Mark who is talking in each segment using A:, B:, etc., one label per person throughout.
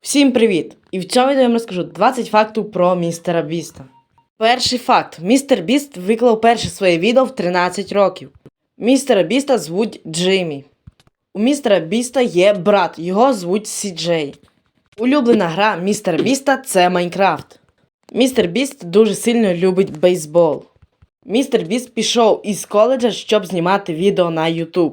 A: Всім привіт! І в цьому відео я вам розкажу 20 фактів про містера Біста. Перший факт: містер Біст виклав перше своє відео в 13 років. Містера Біста звуть Джиммі. У містера Біста є брат, його звуть Сіджей. Улюблена гра містера Біста це Майнкрафт. Містер Біст дуже сильно любить бейсбол. Містер Біст пішов із коледжа, щоб знімати відео на YouTube.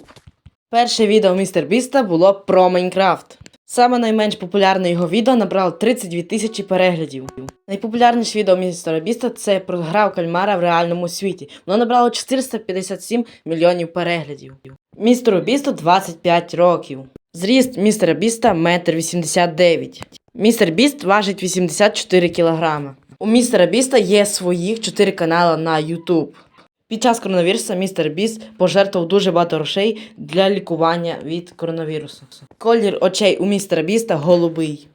A: Перше відео містер Біста було про Майнкрафт. Саме найменш популярне його відео набрало 32 тисячі переглядів. Найпопулярніше відео містера Біста це про гра кальмара в реальному світі. Воно набрало 457 мільйонів переглядів. Містеру Бісту 25 років. Зріст містера Біста 1,89 м. Містер Біст важить 84 кілограми. У містера Біста є своїх 4 канали на YouTube. Під час коронавірусу містер Біст пожертвував дуже багато грошей для лікування від коронавірусу. Колір очей у містера Біста голубий.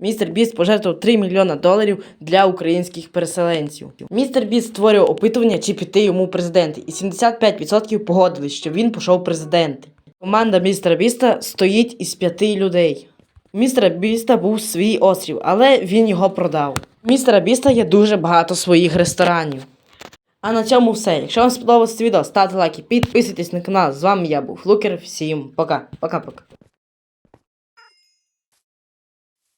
A: Містер Біст пожертвував 3 мільйона доларів для українських переселенців. Містер Біст створював опитування, чи піти йому президенти, і 75% погодились, що він пішов президенти. Команда містера Біста стоїть із п'яти людей. Містера Біста був свій острів, але він його продав. Містера Біста є дуже багато своїх ресторанів. А на цьому все. Якщо вам сподобалось це відео, ставте лайки, підписуйтесь на канал. З вами я був Лукер. Всім пока. Пока-пока.